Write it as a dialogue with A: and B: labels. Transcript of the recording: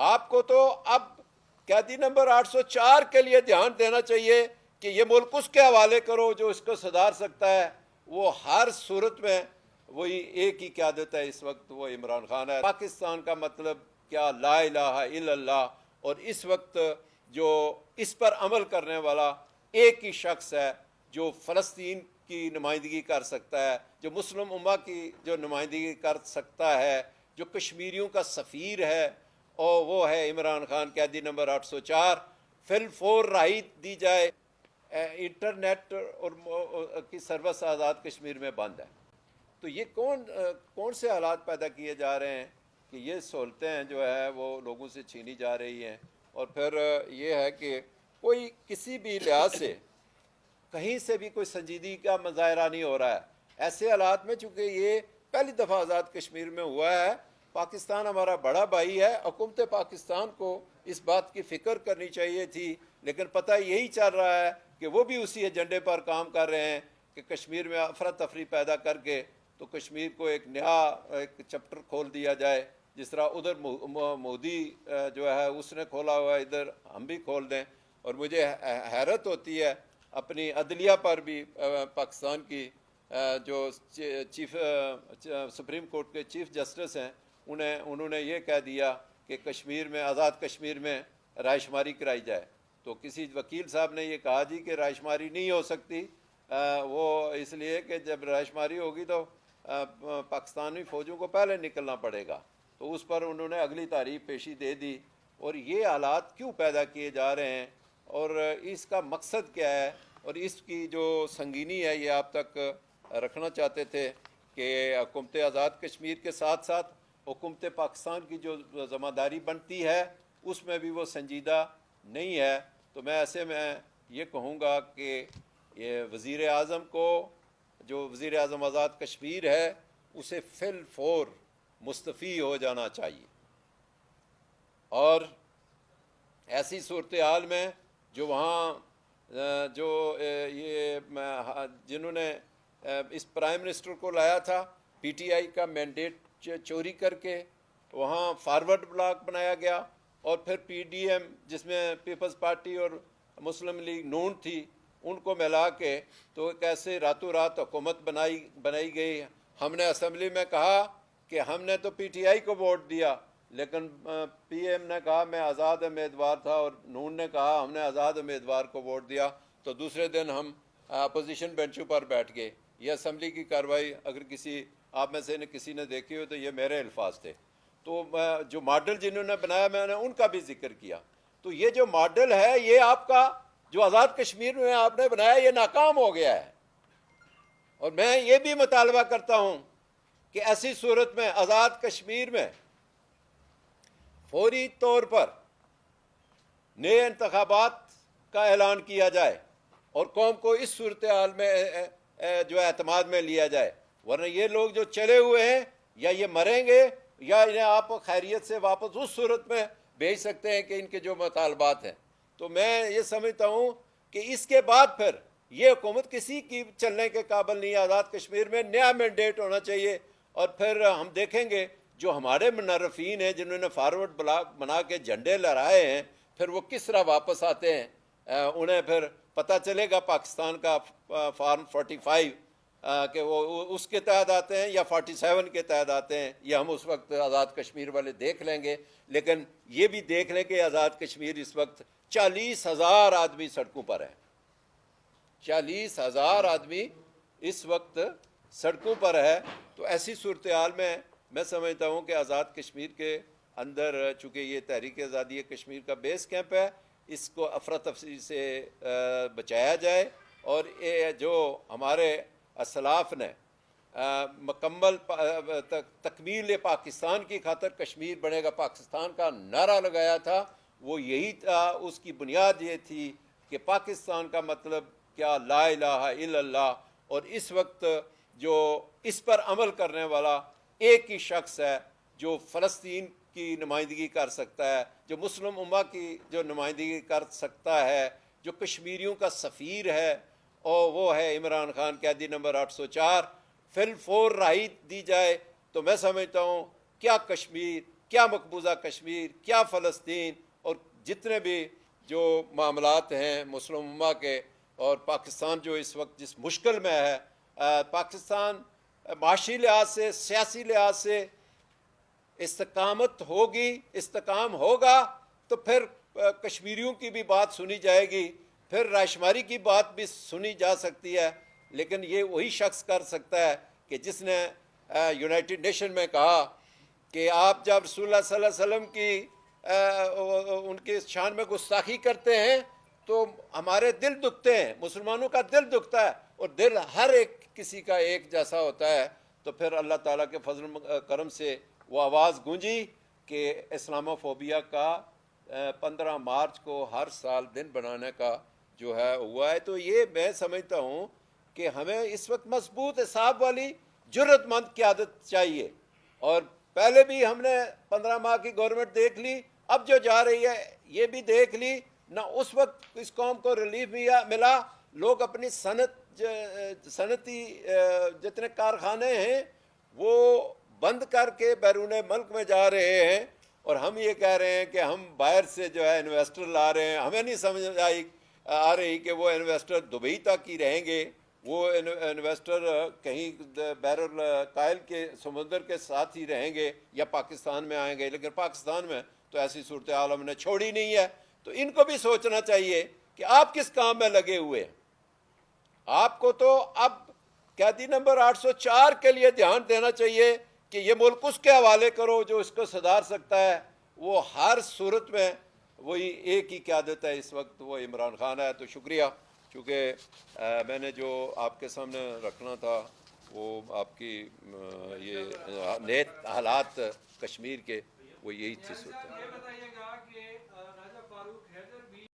A: آپ کو تو اب قیدی نمبر آٹھ سو چار کے لیے دھیان دینا چاہیے کہ یہ ملک اس کے حوالے کرو جو اس کو سدھار سکتا ہے۔ وہ ہر صورت میں وہی ایک ہی قیادت ہے۔ اس وقت وہ عمران خان ہے۔ پاکستان کا مطلب کیا؟ لا الہ الا اللہ۔ اور اس وقت جو اس پر عمل کرنے والا ایک ہی شخص ہے جو فلسطین کی نمائندگی کر سکتا ہے، جو مسلم امہ کی جو نمائندگی کر سکتا ہے، جو کشمیریوں کا سفیر ہے۔ اور وہ ہے عمران خان قیدی نمبر آٹھ سو چار۔ فل فور راہی دی جائے۔ انٹرنیٹ اور کی سروس آزاد کشمیر میں بند ہے۔ تو یہ کون کون سے حالات پیدا کیے جا رہے ہیں کہ یہ سہولتیں جو ہے وہ لوگوں سے چھینی جا رہی ہیں؟ اور پھر یہ ہے کہ کوئی کسی بھی لحاظ سے کہیں سے بھی کوئی سنجیدگی کا مظاہرہ نہیں ہو رہا ہے۔ ایسے حالات میں چونکہ یہ پہلی دفعہ آزاد کشمیر میں ہوا ہے پاکستان ہمارا بڑا بھائی ہے، حکومت پاکستان کو اس بات کی فکر کرنی چاہیے تھی، لیکن پتہ یہی چل رہا ہے کہ وہ بھی اسی ایجنڈے پر کام کر رہے ہیں کہ کشمیر میں افراتفری پیدا کر کے تو کشمیر کو ایک نیا، ایک چپٹر کھول دیا جائے، جس طرح ادھر مودی جو ہے، اس نے کھولا ہوا ہے، ادھر ہم بھی کھول دیں۔ اور مجھے حیرت ہوتی ہے اپنی عدلیہ پر بھی پاکستان کی جو چیف سپریم کورٹ کے چیف جسٹس ہیں انہیں انہوں نے یہ کہہ دیا کہ کشمیر میں آزاد کشمیر میں رائے شماری کرائی جائے۔ تو کسی وکیل صاحب نے یہ کہا جی کہ رائے شماری نہیں ہو سکتی۔ وہ اس لیے کہ جب رائے شماری ہوگی تو پاکستانی فوجوں کو پہلے نکلنا پڑے گا۔ تو اس پر انہوں نے اگلی تعریف پیشی دے دی۔ اور یہ حالات کیوں پیدا کیے جا رہے ہیں؟ اور اس کا مقصد کیا ہے؟ اور اس کی جو سنگینی ہے، یہ آپ تک رکھنا چاہتے تھے کہ حکومت آزاد کشمیر کے ساتھ ساتھ حکومت پاکستان کی جو ذمہ داری بنتی ہے، اس میں بھی وہ سنجیدہ نہیں ہے۔ تو میں ایسے میں یہ کہوں گا کہ یہ وزیر اعظم کو، جو وزیر اعظم آزاد کشمیر ہے، اسے فل فور مستفی ہو جانا چاہیے۔ اور ایسی صورتحال میں جو وہاں، جو یہ جنہوں نے اس پرائم منسٹر کو لایا تھا، پی ٹی آئی کا مینڈیٹ چوری کر کے وہاں فارورڈ بلاک بنایا گیا اور پھر پی ڈی ایم جس میں پیپلز پارٹی اور مسلم لیگ نون تھی، ان کو ملا کے تو کیسے راتوں رات حکومت بنائی بنائی گئی۔ ہم نے اسمبلی میں کہا کہ ہم نے تو پی ٹی آئی کو ووٹ دیا، لیکن پی ایم نے کہا میں آزاد امیدوار تھا اور نون نے کہا ہم نے آزاد امیدوار کو ووٹ دیا۔ تو دوسرے دن ہم اپوزیشن بینچوں پر بیٹھ گئے۔ یہ اسمبلی کی کارروائی اگر کسی آپ میں سے کسی نے دیکھی ہو تو یہ میرے الفاظ تھے۔ تو جو ماڈل جنہوں نے بنایا میں نے ان کا بھی ذکر کیا۔ تو یہ جو ماڈل ہے یہ آپ کا جو آزاد کشمیر میں آپ نے بنایا یہ ناکام ہو گیا ہے۔ اور میں یہ بھی مطالبہ کرتا ہوں کہ ایسی صورت میں آزاد کشمیر میں فوری طور پر نئے انتخابات کا اعلان کیا جائے اور قوم کو اس صورتحال میں جو اعتماد میں لیا جائے۔ ورنہ یہ لوگ جو چلے ہوئے ہیں، یا یہ مریں گے، یا انہیں آپ خیریت سے واپس اس صورت میں بھیج سکتے ہیں کہ ان کے جو مطالبات ہیں۔ تو میں یہ سمجھتا ہوں کہ اس کے بعد پھر یہ حکومت کسی کی چلنے کے قابل نہیں، آزاد کشمیر میں نیا مینڈیٹ ہونا چاہیے۔ اور پھر ہم دیکھیں گے جو ہمارے منرفین ہیں، جنہوں نے فارورڈ بلاک بنا کے جھنڈے لہرائے ہیں، پھر وہ کس طرح واپس آتے ہیں؟ انہیں پھر پتہ چلے گا پاکستان کا فارم فورٹی فائیو کہ وہ اس کے تحت آتے ہیں یا فورٹی سیون کے تحت آتے ہیں، یہ ہم اس وقت آزاد کشمیر والے دیکھ لیں گے۔ لیکن یہ بھی دیکھ لیں کہ آزاد کشمیر اس وقت چالیس ہزار آدمی سڑکوں پر ہیں۔ چالیس ہزار آدمی اس وقت سڑکوں پر ہے۔ تو ایسی صورتحال میں میں سمجھتا ہوں کہ آزاد کشمیر کے اندر، چونکہ یہ تحریک آزادی کشمیر کا بیس کیمپ ہے، اس کو افراتفری سے بچایا جائے۔ اور یہ جو ہمارے اسلاف نے مکمل تکمیل پاکستان کی خاطر کشمیر بنے گا، پاکستان کا نعرہ لگایا تھا۔ وہ یہی تھا، اس کی بنیاد یہ تھی کہ پاکستان کا مطلب کیا؟ لا الہ الا اللہ۔ اور اس وقت جو اس پر عمل کرنے والا ایک ہی شخص ہے جو فلسطین کی نمائندگی کر سکتا ہے، جو مسلم امہ کی جو نمائندگی کر سکتا ہے، جو کشمیریوں کا سفیر ہے اور وہ ہے عمران خان قیدی نمبر آٹھ سو چار۔ فل فور راہی دی جائے تو میں سمجھتا ہوں کیا کشمیر کیا مقبوضہ کشمیر کیا فلسطین اور جتنے بھی جو معاملات ہیں مسلم امہ کے اور پاکستان جو اس وقت جس مشکل میں ہے آ، پاکستان معاشی لحاظ سے سیاسی لحاظ سے استقامت ہوگی استقام ہوگا تو پھر کشمیریوں کی بھی بات سنی جائے گی۔ پھر راشماری کی بات بھی سنی جا سکتی ہے، لیکن یہ وہی شخص کر سکتا ہے کہ جس نے یونائٹڈ نیشن میں کہا کہ آپ جب رسول اللہ صلی اللہ علیہ وسلم کی ان کی شان میں گستاخی کرتے ہیں تو ہمارے دل دکھتے ہیں، مسلمانوں کا دل دکھتا ہے اور دل ہر ایک کسی کا ایک جیسا ہوتا ہے۔ تو پھر اللہ تعالیٰ کے فضل کرم سے وہ آواز گونجی کہ اسلامو فوبیا کا پندرہ مارچ کو ہر سال دن بنانے کا جو ہے، ہوا ہے۔ تو یہ میں سمجھتا ہوں کہ ہمیں اس وقت مضبوط حساب والی جرت مند قیادت چاہیے۔ اور پہلے بھی ہم نے پندرہ ماہ کی گورنمنٹ دیکھ لی، اب جو جا رہی ہے، یہ بھی دیکھ لی۔ نہ اس وقت اس قوم کو ریلیف ملا ملا۔ لوگ اپنی صنعت، صنعتی، جتنے کارخانے ہیں، وہ بند کر کے بیرون ملک میں جا رہے ہیں۔ اور ہم یہ کہہ رہے ہیں کہ ہم باہر سے جو ہے انویسٹر لا رہے ہیں۔ ہمیں نہیں سمجھ آئی آ رہی کہ وہ انویسٹر دبئی تک ہی رہیں گے۔ وہ ان- انویسٹر کہیں بحر القائل کے سمندر کے ساتھ ہی رہیں گے یا پاکستان میں آئیں گے۔ لیکن پاکستان میں تو ایسی صورتحال ہم نے چھوڑی نہیں ہے۔ تو ان کو بھی سوچنا چاہیے کہ آپ کس کام میں لگے ہوئے ہیں۔ آپ کو تو اب قیدی نمبر آٹھ سو چار کے لیے دھیان دینا چاہیے کہ یہ ملک اس کے حوالے کرو جو اس کو سدھار سکتا ہے۔ وہ ہر صورت میں وہی ایک ہی قیادت ہے اس وقت، وہ عمران خان ہے، تو شکریہ۔ چونکہ میں نے جو آپ کے سامنے رکھنا تھا، وہ آپ کی یہ نیت، حالات کشمیر کے، وہ یہی چیز صورت ہے